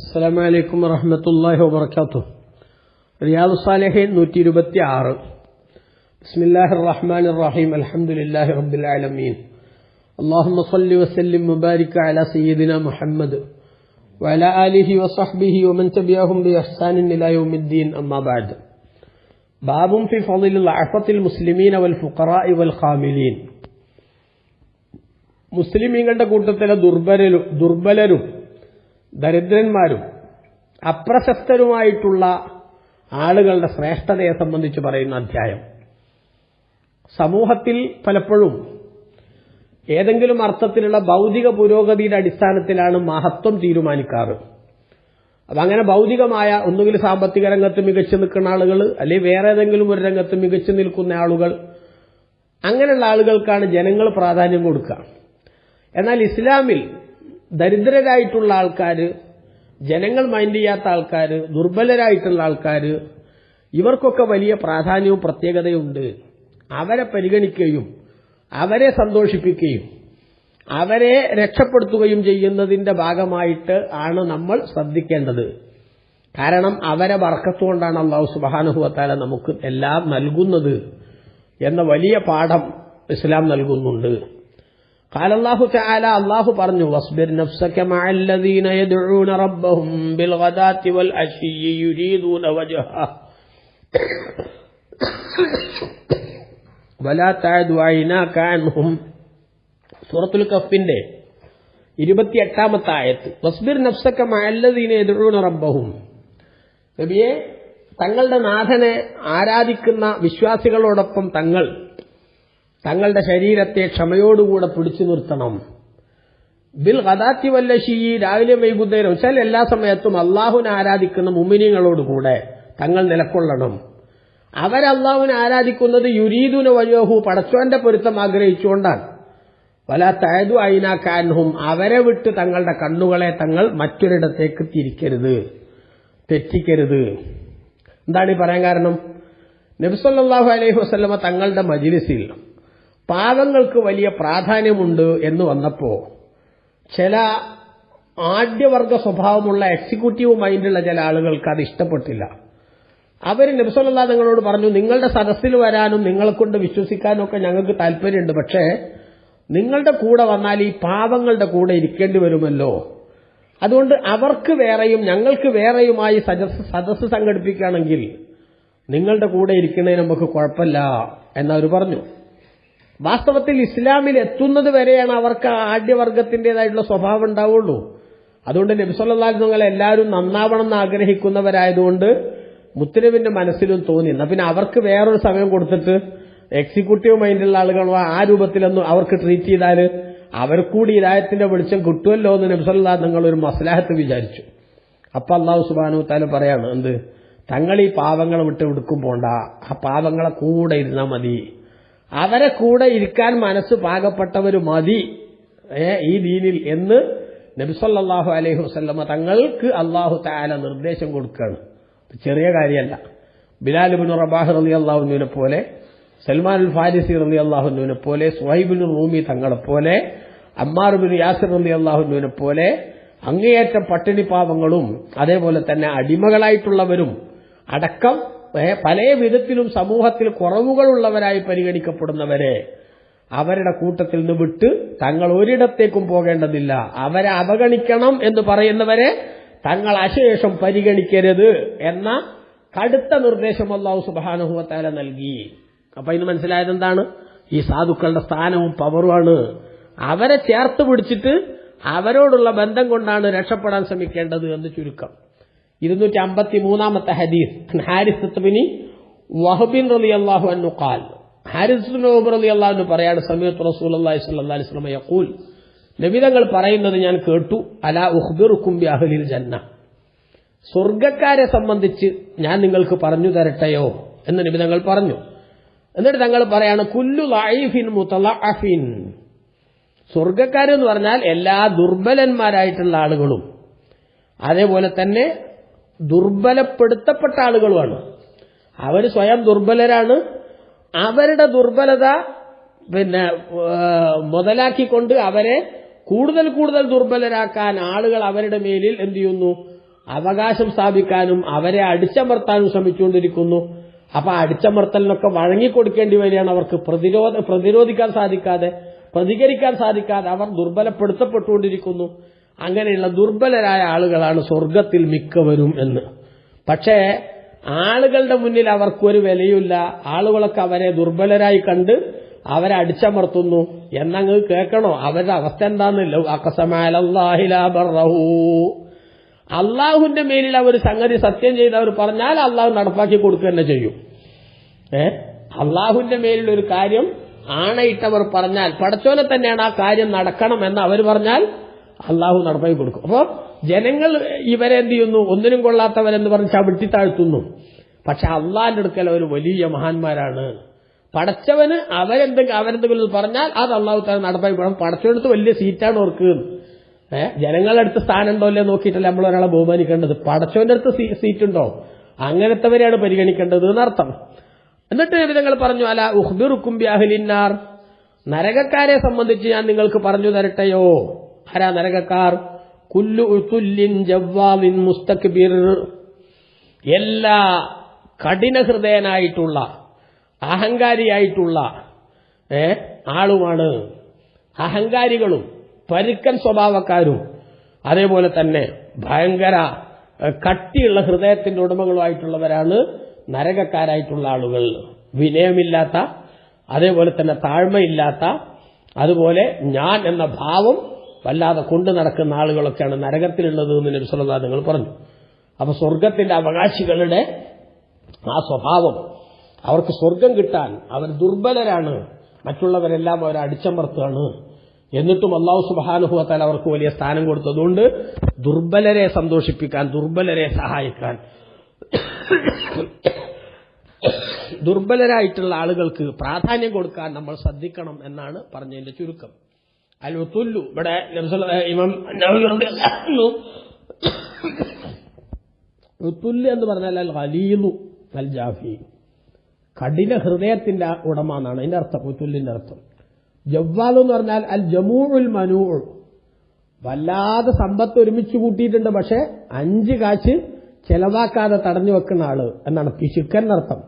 അസ്സലാം വലൈക്കും വറഹമത്തല്ലാഹി വബർക്കാത്തു റിയാദു സാലഹീൻ നൂറ്റി ഇരുപത്തി ആറ് ബിസ്മില്ലാഹി റഹ്മാൻ റഹീം അലഹമുല്ലാഹി റബ്ബിൽ ആലമീൻ അള്ളാഹുമ്മ സല്ലി വസല്ലിം മുബാരിക് അല സയ്യിദിന മുഹമ്മദ്. വല ആലിഹി വസഹ്ബിഹി വമൻ തബിഅഹും ബിഇഹ്സാനിൻ ഇലാ അമ്മാ ബാബും ഫി ഫിൽ മുസ്ലിമീൻ വൽ ഫുഖറാഇ വൽ ഖാമിലീൻ. മുസ്ലിമീങ്ങളുടെ കൂട്ടത്തിലെ ദുർബലരും ദുർബലരും ദരിദ്രന്മാരും അപ്രശസ്തരുമായിട്ടുള്ള ആളുകളുടെ ശ്രേഷ്ഠതയെ സംബന്ധിച്ച് പറയുന്ന അധ്യായം. സമൂഹത്തിൽ പലപ്പോഴും ഏതെങ്കിലും അർത്ഥത്തിലുള്ള ഭൗതിക പുരോഗതിയുടെ അടിസ്ഥാനത്തിലാണ് മഹത്വം തീരുമാനിക്കാറ്. അതങ്ങനെ ഭൗതികമായ ഒന്നുകിൽ സാമ്പത്തിക രംഗത്ത് മികച്ചു നിൽക്കുന്ന ആളുകൾ അല്ലെങ്കിൽ വേറെ ഏതെങ്കിലും ഒരു രംഗത്ത് മികച്ചു നിൽക്കുന്ന ആളുകൾ അങ്ങനെയുള്ള ആളുകൾക്കാണ് ജനങ്ങൾ പ്രാധാന്യം കൊടുക്കുക. എന്നാൽ ഇസ്ലാമിൽ ദരിദ്രരായിട്ടുള്ള ആൾക്കാർ ജനങ്ങൾ മൈൻഡ് ചെയ്യാത്ത ആൾക്കാർ ദുർബലരായിട്ടുള്ള ആൾക്കാർ ഇവർക്കൊക്കെ വലിയ പ്രാധാന്യവും പ്രത്യേകതയുമുണ്ട് അവരെ പരിഗണിക്കുകയും അവരെ സന്തോഷിപ്പിക്കുകയും അവരെ രക്ഷപ്പെടുത്തുകയും ചെയ്യുന്നതിന്റെ ഭാഗമായിട്ട് ആണ് നമ്മൾ ശ്രദ്ധിക്കേണ്ടത്. കാരണം അവരെ വർക്കത്തുകൊണ്ടാണ് അള്ളാഹു സുബാനുഭവത്താല നമുക്ക് എല്ലാം നൽകുന്നത് എന്ന വലിയ പാഠം ഇസ്ലാം നൽകുന്നുണ്ട്. قال الله تعالى الله പറഞ്ഞു واصبر نفسك مع الذين يدعون ربهم بالغداة والعشي يريدون وجهه ولا تعد عيناك عنهم സൂറത്തുൽ കഫിന്റെ ഇരുപത്തിയെട്ടാമത്തെ ആയത്ത് വസ്ബിർ നഫ്സക്ക മഅല്ലദീന യദ്ഊന റബ്ബഹും നബിയെ തങ്ങളുടെ നാഥനെ ആരാധിക്കുന്ന വിശ്വാസികളോടൊപ്പം തങ്ങൾ തങ്ങളുടെ ശരീരത്തെ ക്ഷമയോടുകൂടെ പിടിച്ചു നിർത്തണം. ബിൽ ഗദാത്തി വല്ലശി രാവിലെ വൈകുന്നേരം വെച്ചാൽ എല്ലാ സമയത്തും അള്ളാഹുവിനെ ആരാധിക്കുന്ന മുമിനിങ്ങളോടുകൂടെ തങ്ങൾ നിലക്കൊള്ളണം. അവരല്ലാഹുവിനെ ആരാധിക്കുന്നത് യുരീദുന വയോഹു പടച്ചോന്റെ പൊരുത്തം ആഗ്രഹിച്ചുകൊണ്ടാണ്. വല തഴതു അയിനാക്കാൻഹും അവരെ വിട്ട് തങ്ങളുടെ കണ്ണുകളെ തങ്ങൾ മറ്റൊരിടത്തേക്ക് തിരിക്കരുത്. തെറ്റിക്കരുത്. എന്താണ് ഈ പറയാൻ കാരണം? നബ്സല്ലാഹു അലൈഹി വസ്ലമ തങ്ങളുടെ മജിലിസിൽ പാവങ്ങൾക്ക് വലിയ പ്രാധാന്യമുണ്ട് എന്ന് വന്നപ്പോ ചില ആദ്യവർഗ സ്വഭാവമുള്ള എക്സിക്യൂട്ടീവ് മൈൻഡുള്ള ചില ആളുകൾക്ക് അത് ഇഷ്ടപ്പെട്ടില്ല. അവർ നബ്സല്ലാ നിങ്ങളോട് പറഞ്ഞു നിങ്ങളുടെ സദസ്സിൽ വരാനും നിങ്ങളെ കൊണ്ട് വിശ്വസിക്കാനും ഒക്കെ ഞങ്ങൾക്ക് താല്പര്യമുണ്ട്. പക്ഷേ നിങ്ങളുടെ കൂടെ വന്നാൽ ഈ പാവങ്ങളുടെ കൂടെ ഇരിക്കേണ്ടി വരുമല്ലോ. അതുകൊണ്ട് അവർക്ക് വേറെയും ഞങ്ങൾക്ക് വേറെയുമായി സദസ് സദസ്സ് സംഘടിപ്പിക്കുകയാണെങ്കിൽ നിങ്ങളുടെ കൂടെ ഇരിക്കുന്നതിന് നമുക്ക് കുഴപ്പമില്ല എന്നവർ പറഞ്ഞു. വാസ്തവത്തിൽ ഇസ്ലാമിൽ എത്തുന്നത് വരെയാണ് അവർക്ക് ആദ്യവർഗത്തിന്റെതായിട്ടുള്ള സ്വഭാവം ഉണ്ടാവുള്ളൂ. അതുകൊണ്ട് നബിസ്വല്ലാ നിങ്ങൾ എല്ലാവരും നന്നാവണം എന്ന് ആഗ്രഹിക്കുന്നവരായതുകൊണ്ട് മുത്തരവിന്റെ മനസ്സിലും തോന്നി എന്നാ പിന്നെ അവർക്ക് വേറൊരു സമയം കൊടുത്തിട്ട് എക്സിക്യൂട്ടീവ് മൈൻഡുള്ള ആളുകൾ ആ രൂപത്തിലൊന്നും അവർക്ക് ട്രീറ്റ് ചെയ്താൽ അവർക്കൂടി കൂടി ഇതായത്തിന്റെ വെളിച്ചം കിട്ടുമല്ലോ എന്ന് നബ്സല്ലാ നിങ്ങൾ ഒരു മസലാഹത്ത് വിചാരിച്ചു. അപ്പൊ അള്ളാഹു സുബാനു താല പറയാണ് എന്ത്? തങ്ങൾ ഈ പാവങ്ങളെ വിട്ട് എടുക്കും പോണ്ട ആ പാവങ്ങളെ കൂടെ ഇരുന്നാൽ മതി. അവരെ കൂടെ ഇരിക്കാൻ മനസ്സ് പാകപ്പെട്ടവർ മതി ഈ ദീനിൽ എന്ന് നബിസല്ലാഹു അലൈഹി വസ്ലമ തങ്ങൾക്ക് അള്ളാഹു താല നിർദ്ദേശം കൊടുക്കുകയാണ് ചെറിയ കാര്യമല്ല. ബിലാലുബിൻ റബാഹ് റലി അള്ളാഹുനുവിനെ പോലെ സൽമാൻ അൽ ഫാരിസി റലി അള്ളാഹുനുവിനെ പോലെ സുഹൈബിൻ റൂമി തങ്ങളെ പോലെ ബിൻ യാസിർ റലി അള്ളാഹുനുവിനെ പോലെ അങ്ങേയറ്റം പട്ടിണി പാവങ്ങളും അതേപോലെ തന്നെ അടിമകളായിട്ടുള്ളവരും അടക്കം പല വിധത്തിലും സമൂഹത്തിൽ കുറവുകളുള്ളവരായി പരിഗണിക്കപ്പെടുന്നവരെ അവരുടെ കൂട്ടത്തിൽ നിന്ന് വിട്ട് തങ്ങൾ ഒരിടത്തേക്കും പോകേണ്ടതില്ല. അവരെ അവഗണിക്കണം എന്ന് പറയുന്നവരെ തങ്ങൾ അശേഷം പരിഗണിക്കരുത് എന്ന കടുത്ത നിർദ്ദേശം അള്ളാഹു സുബാനുഭവത്താല നൽകി. അപ്പൊ ഇന്ന് മനസ്സിലായത് എന്താണ്? ഈ സാധുക്കളുടെ സ്ഥാനവും പവറുമാണ് അവരെ ചേർത്ത് പിടിച്ചിട്ട് അവരോടുള്ള ബന്ധം കൊണ്ടാണ് രക്ഷപ്പെടാൻ ശ്രമിക്കേണ്ടത് എന്ന് ചുരുക്കം. ഇരുന്നൂറ്റി അമ്പത്തി മൂന്നാമത്തെ ഹദീസ് ഹാരിസ്ബിനി വഹബിൻ റലി അള്ളാഹു അന്നു ഖാൽ ഹാരിസ് റലി അള്ളാഹു പറയാണ് സമയത്ത് റസൂൽ അള്ളാഹി സ്വല്ലി വസ്ലമ യഖൂൽ നബിതങ്ങൾ പറയുന്നത് ഞാൻ കേട്ടു അല ഉഹ്ബിർ ബി അഹലിൽ ജന്ന. സ്വർഗക്കാരെ സംബന്ധിച്ച് ഞാൻ നിങ്ങൾക്ക് പറഞ്ഞു തരട്ടെയോ? എന്ന് നബിതങ്ങൾ പറഞ്ഞു. എന്നിട്ട് തങ്ങൾ പറയാണ് കുല്ലു ലൈഫിൻ മുത്തലഅഫിൻ സ്വർഗക്കാരെന്ന് പറഞ്ഞാൽ എല്ലാ ദുർബലന്മാരായിട്ടുള്ള ആളുകളും. അതേപോലെ തന്നെ ദുർബലപ്പെടുത്തപ്പെട്ട ആളുകളുമാണ്. അവർ സ്വയം ദുർബലരാണ്. അവരുടെ ദുർബലത പിന്നെ മുതലാക്കിക്കൊണ്ട് അവരെ കൂടുതൽ കൂടുതൽ ദുർബലരാക്കാൻ ആളുകൾ അവരുടെ മേലിൽ എന്ത് ചെയ്യുന്നു? അവകാശം സ്ഥാപിക്കാനും അവരെ അടിച്ചമർത്താനും ശ്രമിച്ചുകൊണ്ടിരിക്കുന്നു. അപ്പൊ അടിച്ചമർത്തലിനൊക്കെ വഴങ്ങിക്കൊടുക്കേണ്ടി വരികയാണ് അവർക്ക്. പ്രതിരോധ പ്രതിരോധിക്കാൻ സാധിക്കാതെ പ്രതികരിക്കാൻ സാധിക്കാതെ അവർ ദുർബലപ്പെടുത്തപ്പെട്ടുകൊണ്ടിരിക്കുന്നു. അങ്ങനെയുള്ള ദുർബലരായ ആളുകളാണ് സ്വർഗത്തിൽ മിക്കവരും എന്ന്. പക്ഷേ ആളുകളുടെ മുന്നിൽ അവർക്കൊരു വിലയില്ല ആളുകളൊക്കെ അവരെ ദുർബലരായി കണ്ട് അവരെ അടിച്ചമർത്തുന്നു. എന്നങ്ങ് കേൾക്കണോ? അവരുടെ അവസ്ഥ എന്താണെന്നല്ലോ അള്ളാഹുവിന്റെ മേലിൽ അവർ സംഗതി സത്യം ചെയ്ത് അവർ പറഞ്ഞാൽ അള്ളാഹു നടപ്പാക്കി കൊടുക്കുക തന്നെ ചെയ്യും. ഏ? അള്ളാഹുവിന്റെ മേലിൽ ഒരു കാര്യം ആണയിട്ടവർ പറഞ്ഞാൽ പടച്ചോനെ തന്നെയാണ് ആ കാര്യം നടക്കണം എന്ന് അവർ പറഞ്ഞാൽ അള്ളാഹു നടപ്പാക്കി കൊടുക്കും. അപ്പോൾ ജനങ്ങൾ ഇവരെ എന്ത് ചെയ്യുന്നു? ഒന്നിനും കൊള്ളാത്തവരെന്ന് പറഞ്ഞ് ചവിട്ടി താഴ്ത്തുന്നു. പക്ഷെ അള്ളാഹിന്റെ അടുക്കൽ അവർ വലിയ മഹാന്മാരാണ്. പടച്ചവന് അവരെന്തെങ്കിലും അവരെന്തെങ്കിലും പറഞ്ഞാൽ അത് അള്ളാഹു താൻ നടപ്പാക്കി കൊടുക്കും. പടച്ചവനടുത്ത് വലിയ സീറ്റാണ് ഓർക്ക് ഏഹ് ജനങ്ങളുടെ അടുത്ത് സ്ഥാനം ഉണ്ടോ അല്ലേ നോക്കിയിട്ടല്ല നമ്മൾ ഒരാളെ ബഹുമാനിക്കേണ്ടത്. പടച്ചവന്റെ അടുത്ത് സീറ്റ് ഉണ്ടോ അങ്ങനത്തെവരെയാണ് പരിഗണിക്കേണ്ടത് എന്നർത്ഥം. എന്നിട്ട് നിങ്ങൾ പറഞ്ഞു അല ഉഹ്ബിറുക്കും ബിഅഹ്ലിന്നാർ നരകക്കാരെ സംബന്ധിച്ച് ഞാൻ നിങ്ങൾക്ക് പറഞ്ഞു തരട്ടെയോ? ആരാ നരകക്കാർ കുല്ലു ഉത്തുല്ലിൻ മുസ്തക്ബിർ. എല്ലാ കഠിനഹൃദയനായിട്ടുള്ള അഹങ്കാരിയായിട്ടുള്ള ഏ ആളുമാണ് അഹങ്കാരികളും പരുക്കൻ സ്വഭാവക്കാരും. അതേപോലെ തന്നെ ഭയങ്കര കട്ടിയുള്ള ഹൃദയത്തിന്റെ ഉടമകളുമായിട്ടുള്ളവരാണ് നരകക്കാരായിട്ടുള്ള ആളുകൾ. വിനയമില്ലാത്ത അതേപോലെ തന്നെ താഴ്മയില്ലാത്ത അതുപോലെ ഞാൻ എന്ന ഭാവം വല്ലാതെ കൊണ്ടു നടക്കുന്ന ആളുകളൊക്കെയാണ് നരകത്തിലുള്ളത് എന്ന് നബിസ്വല്ലാ നിങ്ങൾ പറഞ്ഞു. അപ്പൊ സ്വർഗത്തിന്റെ അവകാശികളുടെ ആ സ്വഭാവം അവർക്ക് സ്വർഗം കിട്ടാൻ അവർ ദുർബലരാണ് മറ്റുള്ളവരെല്ലാം അവർ അടിച്ചമർത്തുകയാണ്. എന്നിട്ടും അള്ളാഹു സുബാനുഭവത്താൽ അവർക്ക് വലിയ സ്ഥാനം കൊടുത്തതുകൊണ്ട് ദുർബലരെ സന്തോഷിപ്പിക്കാൻ ദുർബലരെ സഹായിക്കാൻ. ദുർബലരായിട്ടുള്ള ആളുകൾക്ക് പ്രാധാന്യം കൊടുക്കാൻ നമ്മൾ ശ്രദ്ധിക്കണം എന്നാണ് പറഞ്ഞതിന്റെ ചുരുക്കം. അൽ ഉത്തുല്ലു ഇവിടെ ഇമാം ഉത്തുല്ല് എന്ന് പറഞ്ഞാൽ അൽ ഹലീലു അൽ ജാഫി കഠിന ഹൃദയത്തിന്റെ ഉടമ എന്നാണ് അതിന്റെ അർത്ഥം ഉത്തുല്ലിന്റെ അർത്ഥം. ജവ്വാലു എന്ന് പറഞ്ഞാൽ അൽ ജമൂഉൽ മനൂൾ വല്ലാതെ സമ്പത്ത് ഒരുമിച്ച് കൂട്ടിയിട്ടുണ്ട് പക്ഷെ അഞ്ച് കാശ് ചെലവാക്കാതെ തടഞ്ഞു വെക്കുന്ന ആൾ എന്നാണ്. പിശുക്കൻ അർത്ഥം.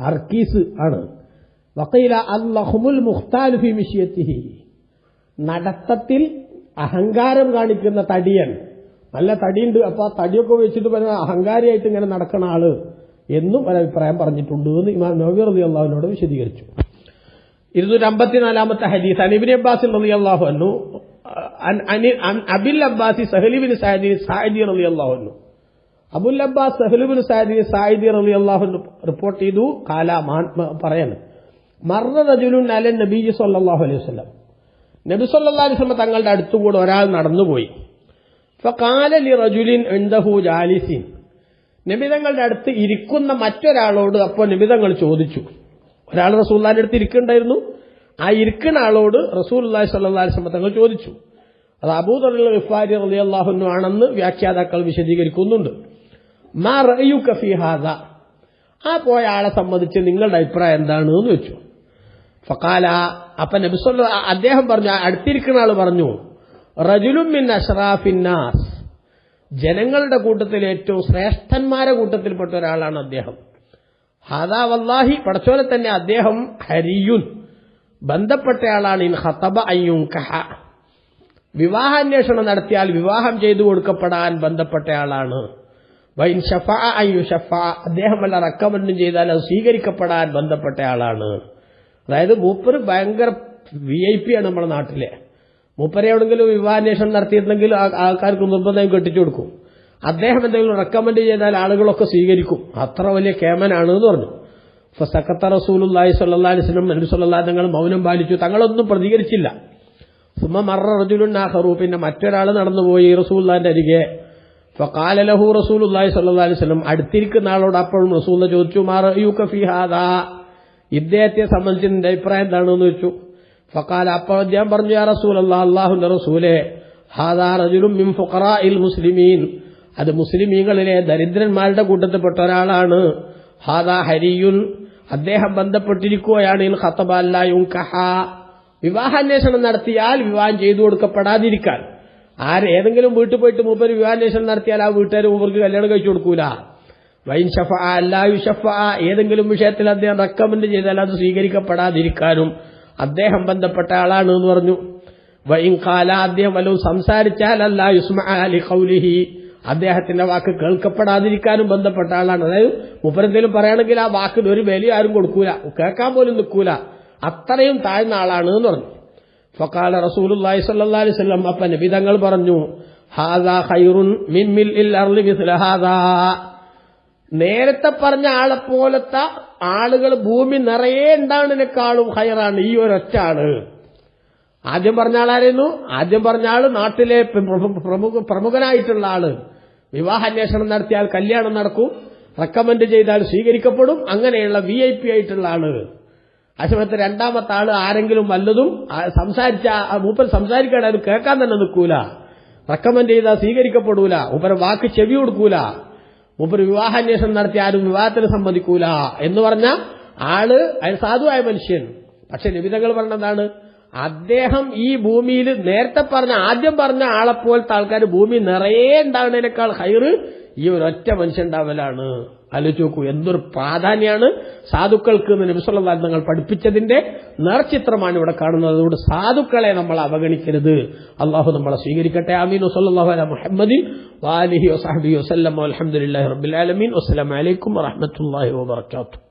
അർക്കീസ് ആണ്. വക്കീല അൽ ലഹ്മുൽ മുഖ്താൽ മിഷിയത്തിഹി. നടത്തത്തിൽ അഹങ്കാരം കാണിക്കുന്ന തടിയൻ. നല്ല തടിയുണ്ട് അപ്പൊ ആ തടിയൊക്കെ വെച്ചിട്ട് പറഞ്ഞ അഹങ്കാരിയായിട്ട് ഇങ്ങനെ നടക്കുന്ന ആൾ എന്നും ഒരഭിപ്രായം പറഞ്ഞിട്ടുണ്ട് എന്ന് ഇമാം നബി റതി അള്ളാഹുവിനോട് വിശദീകരിച്ചു ഇരുന്നൂറ്റി അമ്പത്തിനാലാമത്തെ ഹദീസ് അനിബിൻ അബ്ബാസ് റതി അള്ളാഹു അന്നു അബിൽ അബ്ബാസി സഹലിബിൻ സാഹിദി സാഹിദി റതി അള്ളാഹു അന്നു അബുൽ അബ്ബാസ് സഹലിബിൻ സാഹിദി സാഹിദി റതി അള്ളാഹു റിപ്പോർട്ട് ചെയ്തു. കാല പറയാണ്. മർറ റജുലുൻ അലൻ നബീജി സല്ലല്ലാഹു അലൈഹി വസല്ലം. നബി സല്ലല്ലാഹു അലൈഹി വസല്ലം തങ്ങളുടെ അടുത്തുകൂടെ ഒരാൾ നടന്നുപോയി. ജാലിസിൻ. നിബിതങ്ങളുടെ അടുത്ത് ഇരിക്കുന്ന മറ്റൊരാളോട് അപ്പോൾ നിബിതങ്ങൾ ചോദിച്ചു. ഒരാൾ റസൂല്ലാന്റെ അടുത്ത് ഇരിക്കുന്നുണ്ടായിരുന്നു. ആ ഇരിക്കുന്ന ആളോട് റസൂൽ അള്ളാഹി സല്ലാ വസല്ലം തങ്ങൾ ചോദിച്ചു. അത് അബൂദർ ഗിഫാരി റളിയല്ലാഹു ആണെന്ന് വ്യാഖ്യാതാക്കൾ വിശദീകരിക്കുന്നുണ്ട്. മാ ആ പോയ ആളെ സംബന്ധിച്ച് നിങ്ങളുടെ അഭിപ്രായം എന്താണ് എന്ന് വെച്ചു ഫക്കാല അപ്പൊ നബിസ്വല്ല അദ്ദേഹം പറഞ്ഞു അടുത്തിരിക്കുന്ന ആൾ പറഞ്ഞു റജുലും മിൻ അഷ്റാഫിന്നാസ് ജനങ്ങളുടെ കൂട്ടത്തിൽ ഏറ്റവും ശ്രേഷ്ഠന്മാരെ കൂട്ടത്തിൽപ്പെട്ട ഒരാളാണ് അദ്ദേഹം. ഹാദാ വല്ലാഹി പടച്ചോലെ തന്നെ അദ്ദേഹം ഹരിയുൻ. ബന്ധപ്പെട്ടയാളാണ് ഇൻ ഹത്തബ അയ്യും കഹ വിവാഹാന്വേഷണം നടത്തിയാൽ വിവാഹം ചെയ്തു കൊടുക്കപ്പെടാൻ ബന്ധപ്പെട്ടയാളാണ്. വൈൻ ഷഫ അയ്യു ഷഫ അദ്ദേഹം വല്ല റെക്കമെൻഡും ചെയ്താൽ അത് സ്വീകരിക്കപ്പെടാൻ ബന്ധപ്പെട്ടയാളാണ്. അതായത് മൂപ്പര് ഭയങ്കര വി ഐ പി ആണ് നമ്മുടെ നാട്ടിലെ. മൂപ്പരെ എവിടെങ്കിലും വിവാഹാന്വേഷണം നടത്തിയിട്ടുണ്ടെങ്കിൽ ആൾക്കാർക്ക് നിർബന്ധം കെട്ടിച്ചു കൊടുക്കും. അദ്ദേഹം എന്തെങ്കിലും റെക്കമെൻഡ് ചെയ്താൽ ആളുകളൊക്കെ സ്വീകരിക്കും. അത്ര വലിയ കേമനാണ് എന്ന് പറഞ്ഞു. ഇപ്പൊ സക്കത്ത റസൂലുല്ലാഹി സ്വല്ലല്ലാഹി അലൈഹി വസല്ലം നബി തങ്ങൾ മൗനം പാലിച്ചു. തങ്ങളൊന്നും പ്രതികരിച്ചില്ല. സുമ മറ റജുലുൻ ആഖറു. പിന്നെ മറ്റൊരാൾ നടന്നുപോയി റസൂല്ലാന്റെ അരികെ. ഫഖാല ലഹു സ്വല്ലല്ലാഹി അലൈഹി വസല്ലം. അടുത്തിരിക്കുന്ന ആളോട് അപ്പോഴും റസൂൽ ചോദിച്ചു മാ യു കഫി ഹാദാ? ഇദ്ദേഹത്തെ സംബന്ധിച്ച് നിന്റെ അഭിപ്രായം എന്താണെന്ന് വെച്ചു? ഫക്കാല അപ്പൊ അദ്ദേഹം പറഞ്ഞു യാ റസൂൽ അല്ലാ അള്ളാഹുന്റെ റസൂലെ ഹാദാ റജുലും മുസ്ലിമീൻ. അത് മുസ്ലിമീങ്ങളിലെ ദരിദ്രന്മാരുടെ കൂട്ടത്തിൽപ്പെട്ട ഒരാളാണ്. ഹാദാ ഹരിയുൻ അദ്ദേഹം ബന്ധപ്പെട്ടിരിക്കുകയാണ് ഇൻ ഖത്തബല്ലായും കഹ വിവാഹാന്വേഷണം നടത്തിയാൽ വിവാഹം ചെയ്തു കൊടുക്കപ്പെടാതിരിക്കാൻ. ആര് ഏതെങ്കിലും വീട്ടിൽ പോയിട്ട് മൂപ്പര് വിവാഹാന്വേഷണം നടത്തിയാൽ ആ വീട്ടുകാർ മൂപ്പർക്ക് കല്യാണം കഴിച്ചു കൊടുക്കൂല. ഏതെങ്കിലും വിഷയത്തിൽ അദ്ദേഹം റെക്കമെൻഡ് ചെയ്താൽ അത് സ്വീകരിക്കപ്പെടാതിരിക്കാനും അദ്ദേഹം ബന്ധപ്പെട്ട ആളാണ് എന്ന് പറഞ്ഞു. വൈൻ കാല അദ്ദേഹം വല്ലതും സംസാരിച്ചാൽ അല്ല യുസ്മ അലി അദ്ദേഹത്തിന്റെ വാക്ക് കേൾക്കപ്പെടാതിരിക്കാനും ബന്ധപ്പെട്ട ആളാണ്. അതായത് മുപ്പരെന്തെങ്കിലും പറയുകയാണെങ്കിൽ ആ വാക്കിന് ഒരു വില ആരും കൊടുക്കൂല. കേൾക്കാൻ പോലും നിൽക്കൂല. അത്രയും താഴ്ന്ന ആളാണ് എന്ന് പറഞ്ഞു. ഫക്കാല റസൂലുള്ളാഹി സ്വല്ലല്ലാഹി അലൈഹി വസല്ലം അപ്പ പറഞ്ഞു ഹാദാ ഖൈറുൻ മിൻ മിൽഇൽ അർലി മിസ്ല ഹാദാ. നേരത്തെ പറഞ്ഞ ആളെ പോലത്തെ ആളുകൾ ഭൂമി നിറയെ ഉണ്ടാകുന്നതിനേക്കാളും ഹയറാണ് ഈ ഒരൊറ്റ ആൾ. ആദ്യം പറഞ്ഞ ആളായിരുന്നു. ആദ്യം പറഞ്ഞ ആൾ നാട്ടിലെ പ്രമുഖ- പ്രമുഖ- പ്രമുഖനായിട്ടുള്ള ആൾ. വിവാഹാന്വേഷണം നടത്തിയാൽ കല്യാണം നടക്കും. റെക്കമെൻഡ് ചെയ്താൽ സ്വീകരിക്കപ്പെടും. അങ്ങനെയുള്ള വി ഐ പി ആയിട്ടുള്ള ആൾ. ആ രണ്ടാമത്തെ ആൾ ആരെങ്കിലും വല്ലതും സംസാരിച്ച മൂപ്പൻ സംസാരിക്കാൻ അത് കേൾക്കാൻ തന്നെ നിൽക്കൂല. റെക്കമെൻഡ് ചെയ്താൽ സ്വീകരിക്കപ്പെടൂല. മൂപ്പൻ വാക്ക് ചെവി കൊടുക്കൂല. മൂപ്പർ വിവാഹാന്വേഷണം നടത്തി ആരും വിവാഹത്തിന് സമ്മതിക്കൂല എന്ന് പറഞ്ഞ ആൾ അയാൾ സാധുവായ മനുഷ്യൻ. പക്ഷെ നിബിതകൾ പറഞ്ഞതാണ് അദ്ദേഹം ഈ ഭൂമിയിൽ നേരത്തെ പറഞ്ഞ ആദ്യം പറഞ്ഞ ആളെപ്പോലത്തെ ആൾക്കാർ ഭൂമി നിറയെ ഉണ്ടാകുന്നതിനേക്കാൾ ഹൈറ് ഈ ഒരൊറ്റ മനുഷ്യൻ ഉണ്ടാവലാണ് ആലോചിച്ച് നോക്കൂ എന്തൊരു പ്രാധാന്യമാണ് സാധുക്കൾക്ക് നബിസ്വല്ലാ തങ്ങൾ പഠിപ്പിച്ചതിന്റെ നേർചിത്രമാണ് ഇവിടെ കാണുന്നത്. അതുകൊണ്ട് സാധുക്കളെ നമ്മൾ അവഗണിക്കരുത്. അള്ളാഹു നമ്മളെ സ്വീകരിക്കട്ടെ. അമീൻ സല്ലല്ലാഹു അല മുഹമ്മദിൻ വാലിഹി വസാഹി വസല്ലം. അലഹമുല്ലാ റബ്ബിൽ ആലമീൻ. വലൈക്കും വറഹ്മത്തുള്ളാഹി വബറകാതുഹു